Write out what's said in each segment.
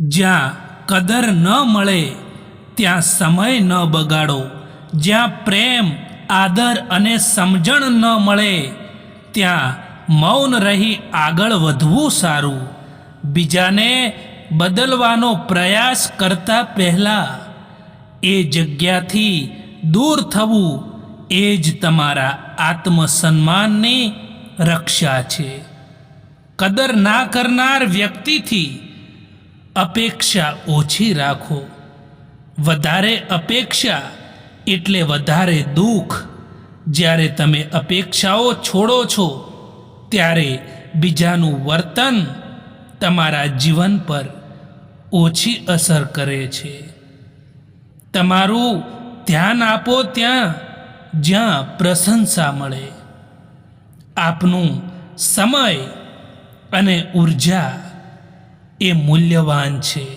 જ્યાં કદર ન મળે, ત્યાં સમય ન બગાડો. જ્યાં પ્રેમ, આદર અને સમજણ ન મળે, ત્યાં મૌન રહી આગળ વધવું સારું. બીજાને બદલવાનો પ્રયાસ કરતા પહેલાં એ જગ્યાથી દૂર થવું એ જ તમારા આત્મસન્માનની રક્ષા છે. કદર ના કરનાર વ્યક્તિથી અપેક્ષા ઓછી રાખો. વધારે અપેક્ષા એટલે વધારે દુઃખ. જ્યારે તમે અપેક્ષાઓ છોડો છો, ત્યારે બીજાનું વર્તન તમારા જીવન પર ઓછી અસર કરે છે. તમારું ધ્યાન આપો ત્યાં, જ્યાં પ્રશંસા મળે. આપનું સમય અને ઊર્જા એ મૂલ્યવાન છે.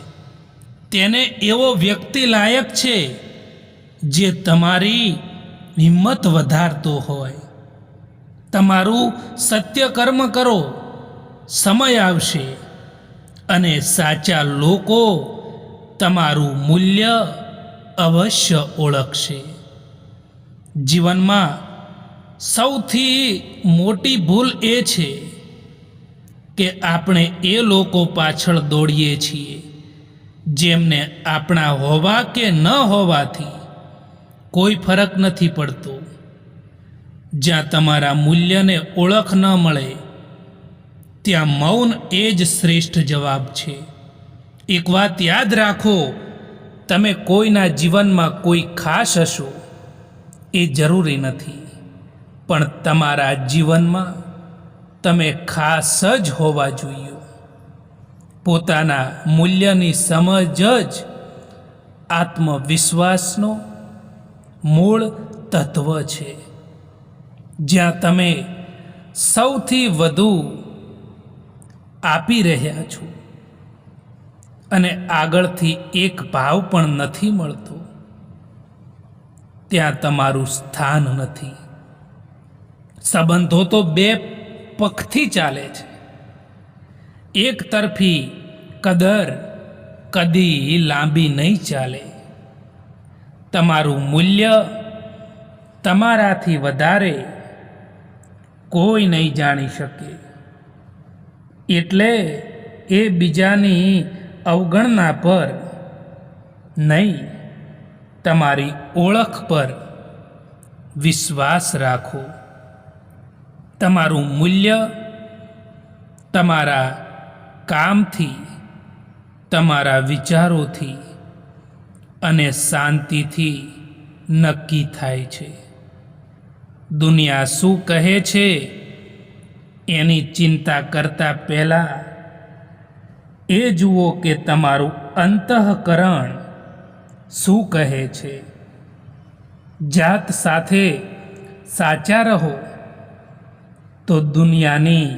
તેને એવો વ્યક્તિ લાયક છે જે તમારી હિંમત વધારતો હોય. તમારું સત્ય કર્મ કરો, સમય આવશે અને સાચા લોકો તમારું મૂલ્ય અવશ્ય ઓળખશે. જીવનમાં સૌથી મોટી ભૂલ એ છે કે આપણે એ લોકો પાછળ દોડીએ છીએ, જેમને આપણા હોવા કે ન હોવાથી કોઈ ફરક નથી પડતો. જ્યાં તમારા મૂલ્યને ઓળખ ન મળે, ત્યાં મૌન એ જ શ્રેષ્ઠ જવાબ છે. એક વાત યાદ રાખો, તમે કોઈના જીવનમાં કોઈ ખાસ હશો, એ જરૂરી નથી. પણ તમારા જીવનમાં તમે ખાસ જ હોવા જોઈએ. પોતાના મૂલ્યની સમજ જ આત્મવિશ્વાસનો મૂળ તત્વ છે. જ્યાં તમે સૌથી વધુ આપી રહ્યા છો. અને આગળથી એક ભાવ પણ નથી મળતો. ત્યાં તમારું સ્થાન નથી. સંબંધો તો બે પક્ષથી ચાલે છે. એક તરફી કદર કદી લાંબી નહીં ચાલે. તમારું મૂલ્ય તમારાથી વધારે કોઈ નહીં જાણી શકે. એટલે એ બીજાની અવગણના પર નહીં, તમારી ઓળખ પર વિશ્વાસ રાખો. તમારું મૂલ્ય તમારા કામથી, તમારા વિચારોથી અને શાંતિથી નક્કી થાય છે. દુનિયા શું કહે છે એની ચિંતા કરતા પહેલાં એ જુઓ કે તમારું અંતઃકરણ શું કહે છે. જાત સાથે સાચા રહો. તો દુનિયાની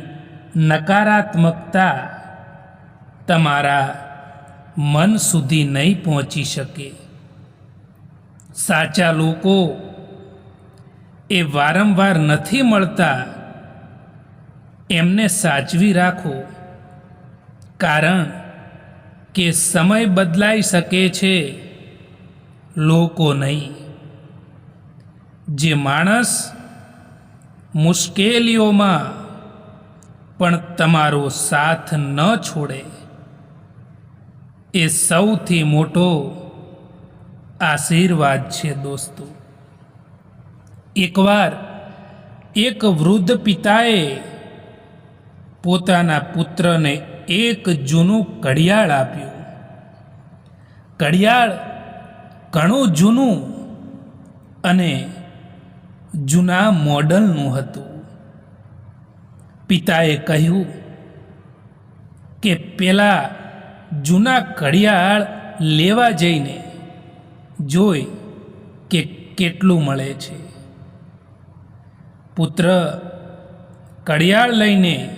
નકારાત્મકતા તમારા મન સુધી નહીં પહોંચી શકે. સાચા લોકો એ વારંવાર નથી મળતા. એમને સાચવી રાખો. કારણ કે સમય બદલાઈ શકે છે લોકો નહીં. જે માણસ મુશ્કેલીઓમાં પણ તમારો સાથ ન છોડે. એ સૌથી મોટો આશીર્વાદ છે દોસ્તો. એકવાર એક વૃદ્ધ પિતાએ પોતાના પુત્રને એક જૂનું ઘડિયાળ આપ્યું. ઘડિયાળ ઘણું જૂનું અને જૂના મોડલનું હતું. પિતાએ કહ્યું કે પેલા જૂના ઘડિયાળ લેવા જઈને જોઈ કે કેટલું મળે છે. પુત્ર, ઘડિયાળ લઈને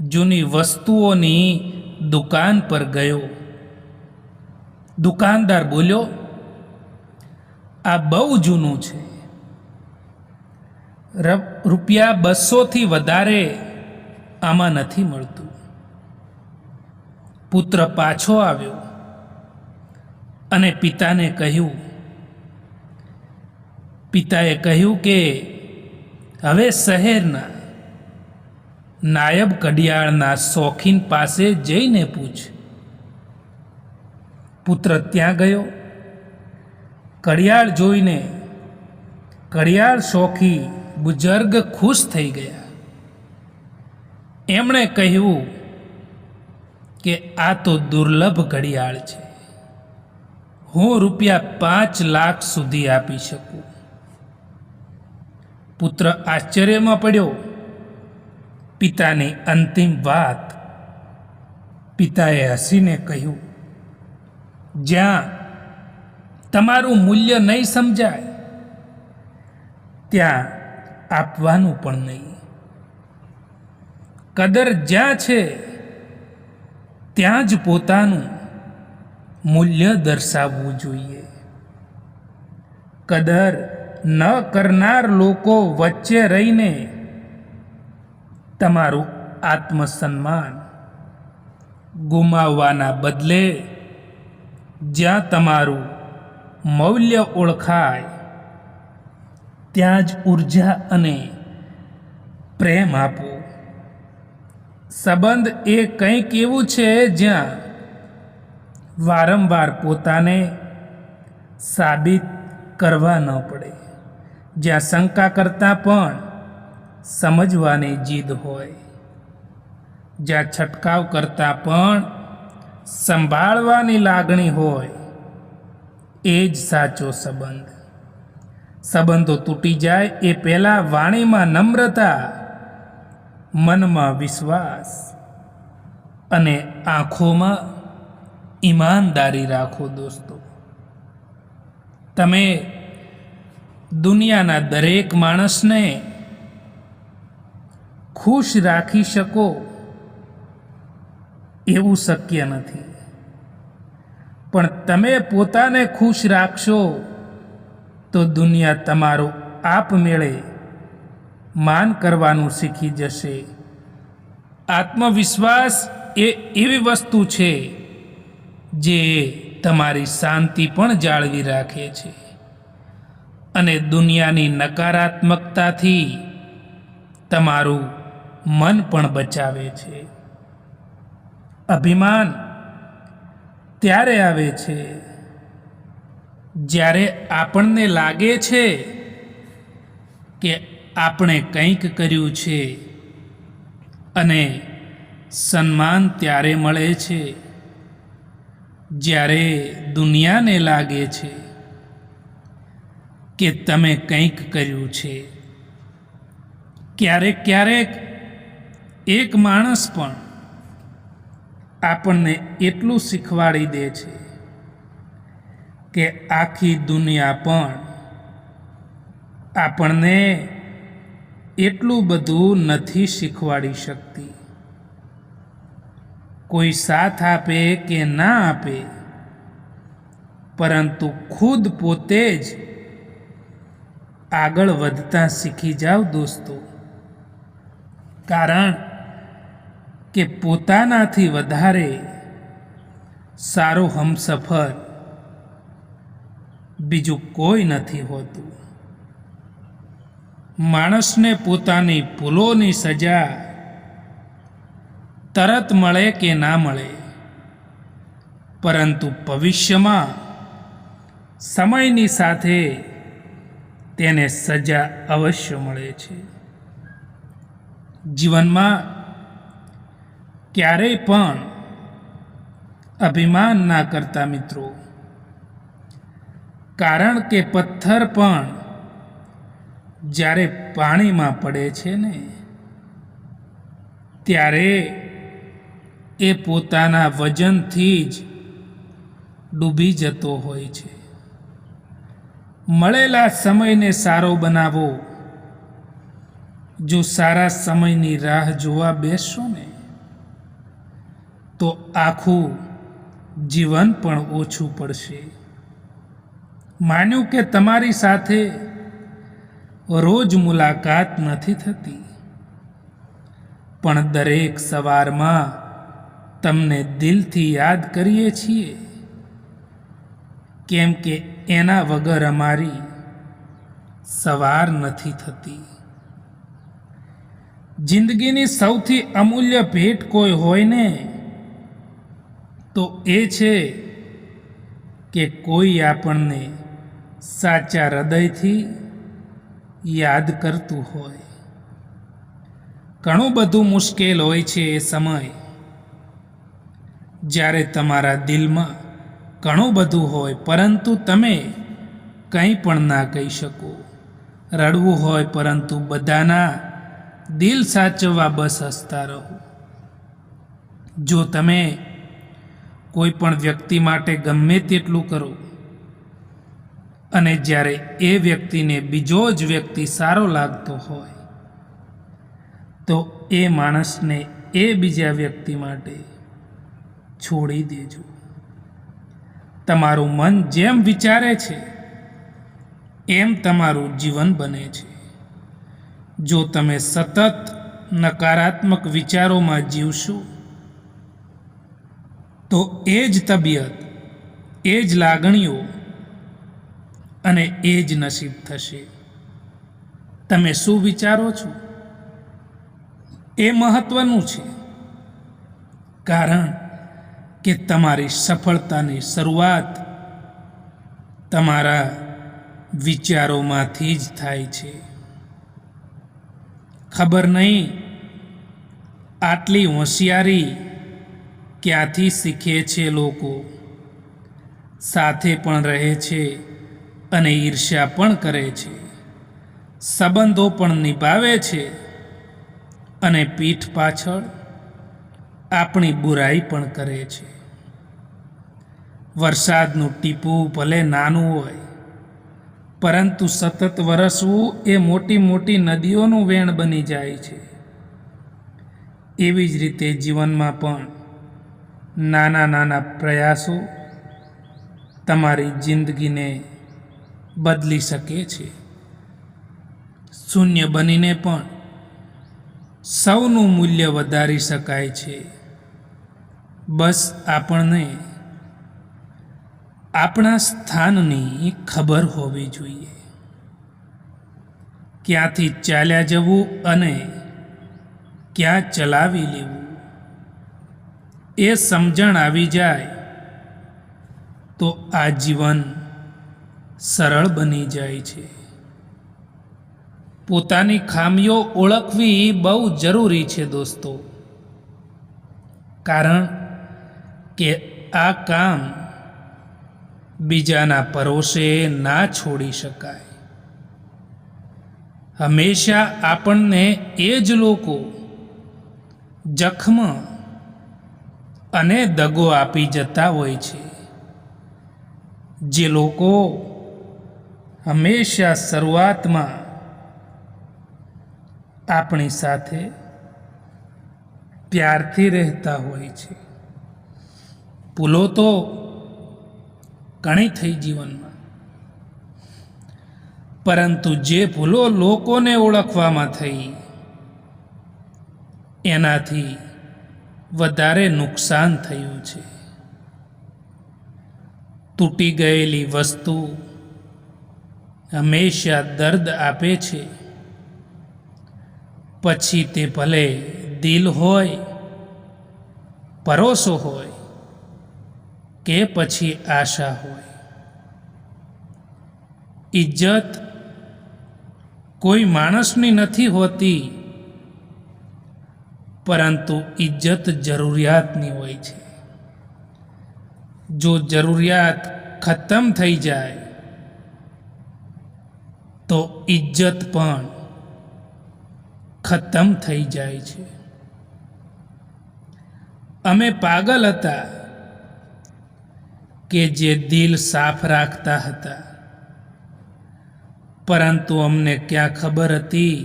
જૂની વસ્તુઓની દુકાન પર ગયો. દુકાનદાર બોલ્યો, આ બહુ જૂનું છે. રૂપિયા બસોથી વધારે આમાં નથી મળતું. પુત્ર પાછો આવ્યો અને પિતાને કહ્યું, પિતાએ કહ્યું કે, હવે શહેરના નાયબ કડિયાળના શોખીન પાસે જઈને પૂછ. પુત્ર ત્યાં ગયો. કડિયાળ જોઈને કડિયાળ શોખી બુજર્ગ ખુશ થઈ ગયા. એમણે કહ્યું કે આ તો દુર્લભ ઘડિયાળ છે. હું રૂપિયા પાંચ લાખ સુધી આપી શકું. પુત્ર આશ્ચર્યમાં પડ્યો. પિતાની અંતિમ વાત પિતાએ હસીને કહ્યું, જ્યાં તમારું મૂલ્ય નહીં સમજાય, ત્યાં આપવાનું પણ નહીં. કદર જ્યાં છે, ત્યાં જ પોતાનું મૂલ્ય દર્શાવવું જોઈએ. કદર ન કરનાર લોકો વચ્ચે રહીને તમારું આત્મસન્માન ગુમાવવાના બદલે જ્યાં તમારું મૌલ્ય ઓળખાય ત્યાં જ ઊર્જા અને પ્રેમ આપો. સંબંધ એ કંઈક એવું છે જ્યાં વારંવાર પોતાને સાબિત કરવા ન પડે. જ્યાં શંકા કરતાં પણ સમજવાની જીદ હોય. જ્યાં છટકાવ કરતાં પણ સંભાળવાની લાગણી હોય. એ જ સાચો સંબંધ. સંબંધો તૂટી જાય એ પહેલાં વાણીમાં નમ્રતા, મનમાં વિશ્વાસ અને આંખોમાં ઈમાનદારી રાખો દોસ્તો. તમે દુનિયાના દરેક માણસને ખુશ રાખી શકો એવું શક્ય નથી. પણ તમે પોતાને ખુશ રાખશો તો દુનિયા તમારું આપમેળે માન કરવાનું શીખી જશે. આત્મવિશ્વાસ એ એવી વસ્તુ છે જે તમારી શાંતિ પણ જાળવી રાખે છે. અને દુનિયાની નકારાત્મકતાથી તમારું મન પણ બચાવે છે. અભિમાન ત્યારે આવે છે જ્યારે આપણને લાગે છે કે આપણે કંઈક કર્યું છે અને સન્માન ત્યારે મળે છે, જ્યારે દુનિયાને લાગે છે કે તમે કંઈક કર્યું છે. ક્યારેક ક્યારેક એક માણસ પણ આપણને એટલું શીખવાડી દે છે. કે આખી દુનિયા પણ આપણને એટલું બધું નથી શીખવાડી શકતી. કોઈ સાથ આપે કે ના આપે, પરંતુ ખુદ પોતે જ આગળ વધતા શીખી જાઓ દોસ્તો. કારણ કે પોતાનાથી વધારે સારો હમસફર બીજું કોઈ નથી હોતું. માણસને પોતાની ભૂલોની સજા તરત મળે કે ના મળે, પરંતુ ભવિષ્યમાં સમયની સાથે તેને સજા અવશ્ય મળે છે. જીવનમાં ક્યારેય પણ અભિમાન ના કરતા મિત્રો કારણ કે પથ્થર પણ જ્યારે પાણીમાં પડે છે ને, ત્યારે એ પોતાના વજનથી જ ડૂબી જતો હોય છે. મળેલા સમયને સારો બનાવો. જો સારા સમયની રાહ જોવા બેસશો ને, તો આખું જીવન પણ ઓછું પડશે. માન્યું કે તમારી સાથે રોજ મુલાકાત નથી થતી. પણ દરેક સવારમાં તમને દિલથી યાદ કરીએ છીએ. કેમ કે એના વગર અમારી સવાર નથી થતી. જિંદગીની સૌથી અમૂલ્ય ભેટ કોઈ હોય ને, તો એ છે કે કોઈ આપણને સાચા હૃદયથી યાદ કરતું હોય. ઘણું બધું મુશ્કેલ હોય છે એ સમય. જ્યારે તમારા દિલમાં ઘણું બધું હોય, પરંતુ તમે કંઈ પણ ના કહી શકો. રડવું હોય, પરંતુ બધાના દિલ સાચવવા બસ હસતા રહો. જો તમે કોઈ પણ વ્યક્તિ માટે ગમે તેટલું કરો અને જ્યારે એ વ્યક્તિને બીજો જ વ્યક્તિ સારો લાગતો હોય, તો એ માણસને એ બીજા વ્યક્તિ માટે છોડી દેજો. તમારું મન જેમ વિચારે છે, એમ તમારું જીવન બને છે. જો તમે સતત નકારાત્મક વિચારોમાં જીવશો, તો એ જ તબિયત, એ જ લાગણીઓ અને એ જ નસીબ થશે. તમે શું વિચારો છો? એ મહત્વનું છે. કારણ કે તમારી સફળતાની શરૂઆત તમારા વિચારોમાંથી જ થાય છે. ખબર નહીં આટલી હોશિયારી ક્યાંથી શીખે છે લોકો? સાથે પણ રહે છે. અને ઈર્ષ્યા પણ કરે છે. સંબંધો પણ નિભાવે છે. અને પીઠ પાછળ આપણી બુરાઈ પણ કરે છે. વરસાદનું ટીપું ભલે નાનું હોય, પરંતુ સતત વરસવું એ મોટી મોટી નદીઓનું વેણ બની જાય છે. એવી જ રીતે જીવનમાં પણ નાના નાના પ્રયાસો તમારી જિંદગીને બદલી શકે છે શૂન્ય બનીને પણ સૌનું મૂલ્ય વધારી શકાય છે. બસ આપણને આપણા સ્થાનની ખબર હોવી જોઈએ. ક્યાંથી ચાલ્યા જવું અને ક્યાં ચલાવી લેવું? એ સમજણ આવી જાય તો આ જીવન સરળ બની જાય છે. પોતાની ખામીઓ ઓળખવી બહુ જરૂરી છે દોસ્તો. કારણ કે આ કામ બીજાના પરોશે ના છોડી શકાય. હંમેશા આપણને એ જ લોકો જખમ અને દગો આપી જતા હોય છે. જે લોકો હંમેશા શરૂઆતમાં આપણી સાથે પ્યારથી રહેતા હોય છે. ભૂલો તો ઘણી થઈ જીવનમાં. પરંતુ જે ભૂલો લોકોને ઓળખવામાં થઈ, એનાથી વધારે નુકસાન થયું છે. તૂટી ગયેલી વસ્તુ હંમેશા દર્દ આપે છે. પછી તે ભલે દિલ હોય, પરોસો હોય કે પછી આશા હોય. ઇજ્જત કોઈ માણસની નથી હોતી, પરંતુ ઇજ્જત જરૂરિયાતની હોય છે. જો જરૂરિયાત ખતમ થઈ જાય તો ઇજ્જત પણ ખતમ થઈ જાય છે. અમે પાગલ હતા કે જે દિલ સાફ રાખતા હતા. પરંતુ અમને ક્યાં ખબર હતી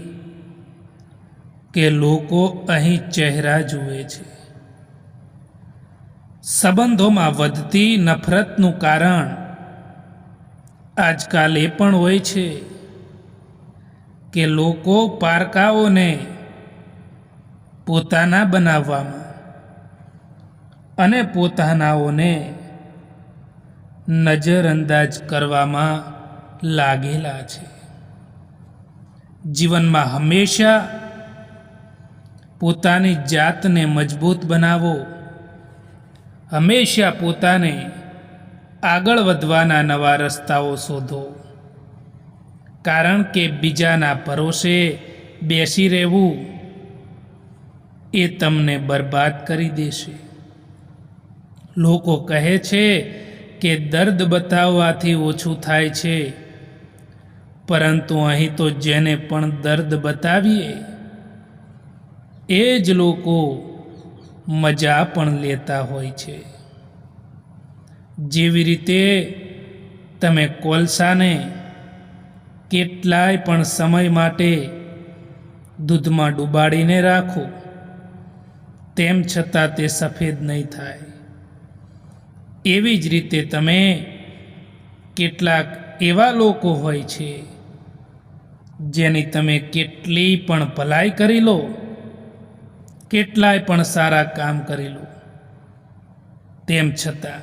કે લોકો અહીં ચહેરા જુએ છે. સંબંધોમાં વધતી નફરતનું કારણ આજકાલ એ પણ હોય છે કે લોકો પારકાઓને પોતાના બનાવવામાં અને પોતાનાઓને નજરઅંદાજ કરવામાં લાગેલા છે. જીવનમાં હંમેશા પોતાની જાતને મજબૂત બનાવો. હંમેશા પોતાને આગળ વધવાના નવા રસ્તાઓ શોધો. કારણ કે બીજાના ભરોસે બેસી રહેવું એ તમને બરબાદ કરી દેશે. લોકો કહે છે કે દર્દ બતાવવાથી ઓછું થાય છે, પરંતુ અહીં તો જેને પણ દર્દ બતાવીએ, એ જ લોકો મજા પણ લેતા હોય છે. જેવી રીતે તમે કોલસાને કેટલાય પણ સમય માટે દૂધમાં ડૂબાડીને રાખો. તેમ છતાં તે સફેદ નહીં થાય. એવી જ રીતે તમે કેટલાક એવા લોકો હોય છે, જેની તમે કેટલી પણ ભલાઈ કરી લો, કેટલાય પણ સારા કામ કરી લો. તેમ છતાં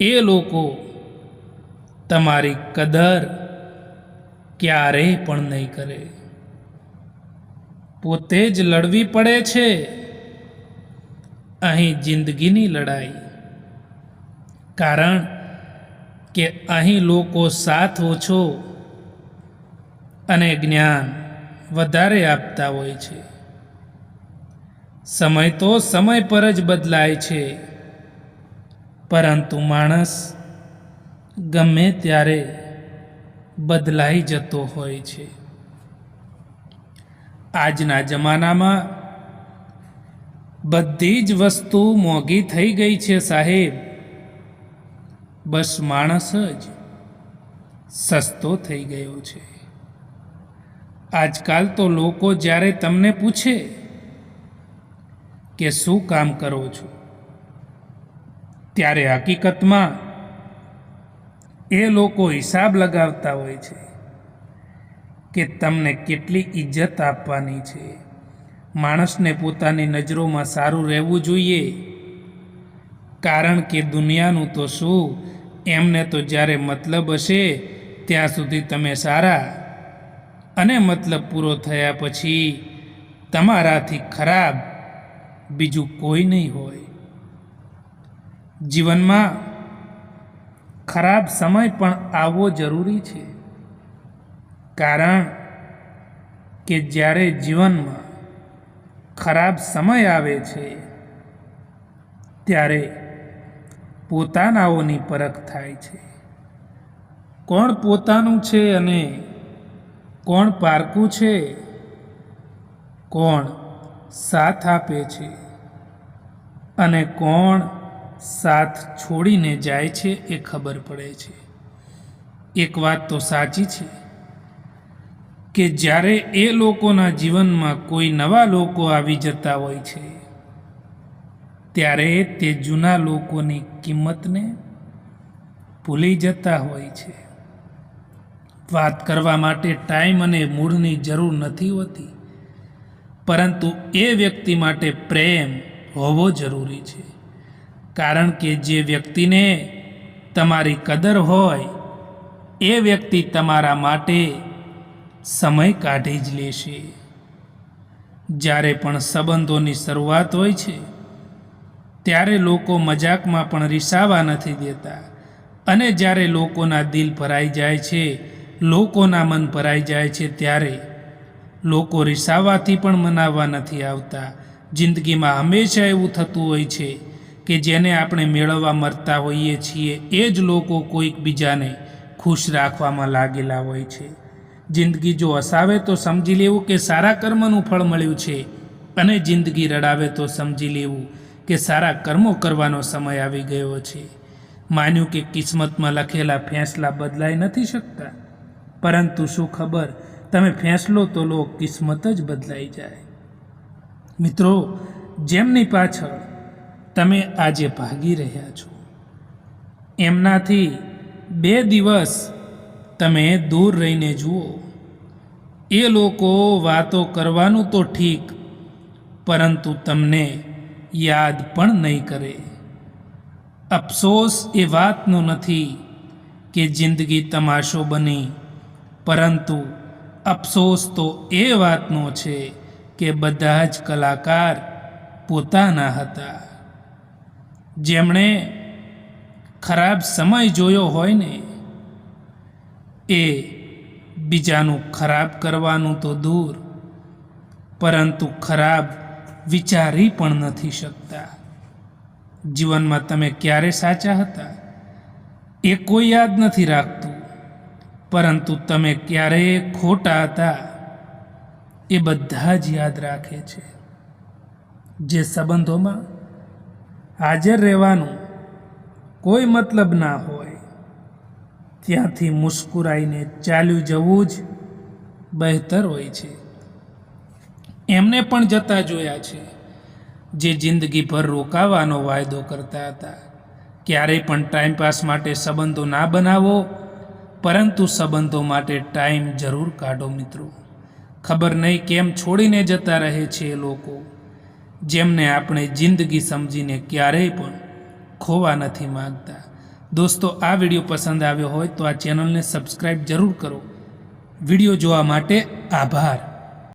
એ લોકો તમારી કદર ક્યારેય પણ નહીં કરે. પોતે જ લડવી પડે છે. અહીં જિંદગીની લડાઈ. કારણ કે અહીં લોકો સાથ ઓછો અને જ્ઞાન વધારે આપતા હોય છે. સમય તો સમય પર જ બદલાય છે. પરંતુ માણસ ગમે ત્યારે બદલાઈ જતો હોય છે. આજના જમાનામાં બધી જ વસ્તુ મોંઘી થઈ ગઈ છે સાહેબ. બસ માણસ જ સસ્તો થઈ ગયો છે. આજકાલ તો લોકો જ્યારે તમને પૂછે કે શું કામ કરો છો, ત્યારે હકીકતમાં એ લોકો હિસાબ લગાવતા હોય છે કે તમને કેટલી ઇજ્જત આપવાની છે. માણસને પોતાની નજરોમાં સારું રહેવું જોઈએ. કારણ કે દુનિયાનું તો શું, એમને તો જ્યારે મતલબ હશે, ત્યાં સુધી તમે સારા અને મતલબ પૂરો થયા પછી તમારાથી ખરાબ બીજું કોઈ નહીં હોય. જીવનમાં ખરાબ સમય પણ આવવો જરૂરી છે. કારણ કે જ્યારે જીવનમાં ખરાબ સમય આવે છે, ત્યારે પોતાનાઓની પરખ થાય છે. કોણ પોતાનું છે અને કોણ પારકું છે? કોણ સાથ આપે છે અને કોણ સાથ છોડીને જાય છે એ ખબર પડે છે. એક વાત તો સાચી છે કે જ્યારે એ લોકોના જીવનમાં કોઈ નવા લોકો આવી જતા હોય છે, ત્યારે તે જૂના લોકોની કિંમતને ભૂલી જતા હોય છે. વાત કરવા માટે ટાઈમ અને મૂળની જરૂર નથી હોતી, પરંતુ એ વ્યક્તિ માટે પ્રેમ હોવો જરૂરી છે. કારણ કે જે વ્યક્તિને તમારી કદર હોય, એ વ્યક્તિ તમારા માટે સમય કાઢી જ લેશે જ્યારે પણ સંબંધોની શરૂઆત હોય છે, ત્યારે લોકો મજાકમાં પણ રીસાવા નથી દેતા. અને જ્યારે લોકોના દિલ ભરાઈ જાય છે, લોકોના મન ભરાઈ જાય છે, ત્યારે લોકો રીસાવાથી પણ મનાવવા નથી આવતા. જિંદગીમાં હંમેશા એવું થતું હોય છે કે જેને આપણે મેળવવા મરતા હોઈએ છીએ, એ જ લોકો કોઈક બીજાને ખુશ રાખવામાં લાગેલા હોય છે. જિંદગી જો હસાવે તો સમજી લેવું કે સારા કર્મનું ફળ મળ્યું છે અને જિંદગી રડાવે તો સમજી લેવું કે સારા કર્મો કરવાનો સમય આવી ગયો છે. માન્યું કે કિસ્મતમાં લખેલા ફેંસલા બદલાઈ નથી શકતા. પરંતુ શું ખબર, તમે ફેંસલો તો લો, કિસ્મત જ બદલાઈ જાય. મિત્રો, જેમની પાછળ તમે આજે ભાગી રહ્યા છો. એમનાથી બે દિવસ તમે દૂર રહીને જુઓ. એ લોકો વાતો કરવાનું તો ઠીક, પરંતુ તમને યાદ પણ નહીં કરે. અફસોસ એ વાતનો નથી કે જિંદગી તમાશો બની, પરંતુ અફસોસ તો એ વાતનો છે કે બધા જ કલાકાર પોતાના હતા. જેમણે ખરાબ સમય જોયો હોય ને, એ બીજાનું ખરાબ કરવાનું તો દૂર, પરંતુ ખરાબ વિચારી પણ નથી શકતા. જીવનમાં તમે ક્યારે સાચા હતા? એ કોઈ યાદ નથી રાખતું. પરંતુ તમે ક્યારે ખોટા હતા? એ બધા જ યાદ રાખે છે. જે સંબંધોમાં હાજર રહેવાનું કોઈ મતલબ ના હોય. ત્યાંથી મુસ્કુરાઈને ચાલ્યું જવું જ બહેતર હોય છે. એમને પણ જતા જોયા છે. જે જિંદગીભર રોકાવાનો વાયદો કરતા હતા. ક્યારેય પણ ટાઈમપાસ માટે સંબંધો ના બનાવો, પરંતુ સંબંધો માટે ટાઈમ જરૂર કાઢો મિત્રો. ખબર નહીં કેમ છોડીને જતા રહે છે એ લોકો. જેમને આપણે જિંદગી સમજીને ક્યારેય પણ ખોવા નથી માગતા. દોસ્તો, આ વીડિયો પસંદ આવ્યો હોય તો આ ચેનલને સબસ્ક્રાઈબ જરૂર કરો. વીડિયો જોવા માટે આભાર.